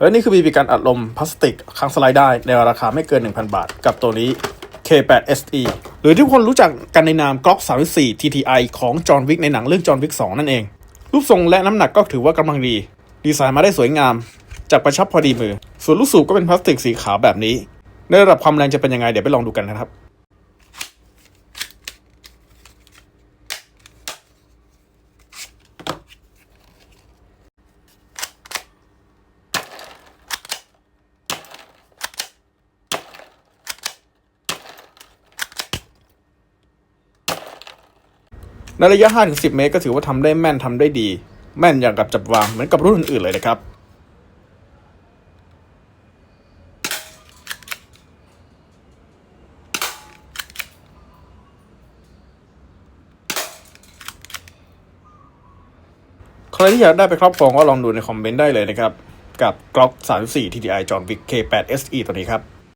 และนี่คือบีบีกันอัดลมพลาสติกค้างสไลด์ได้ในราคาไม่เกิน 1,000 บาท กับตัวนี้ K8 SE หรือที่ทุกคนรู้จักกันในนาม Glock 34 TTI ของจอห์นวิกในหนังเรื่องจอห์นวิก2นั่นเอง รูปทรงและน้ำหนักก็ถือว่ากำลังดี ดีไซน์มาได้สวยงามจากประชับพอดีมือ ส่วนลูกสูบก็เป็นพลาสติกสีขาวแบบนี้ ในระดับความแรงจะเป็นยังไงเดี๋ยวไปลองดูกันนะครับ ในระยะ 5-10 เมตร ก็ถือว่าทำได้แม่นทำได้ดี แม่นอย่างกับจับวางเหมือนกับรุ่นอื่นๆเลยนะครับใครที่อยากได้ไปครอบครองก็ลองดูในคอมเมนต์ได้เลยนะครับ กับ Glock 34 TDI John Wick K8 SE ตัวนี้ครับ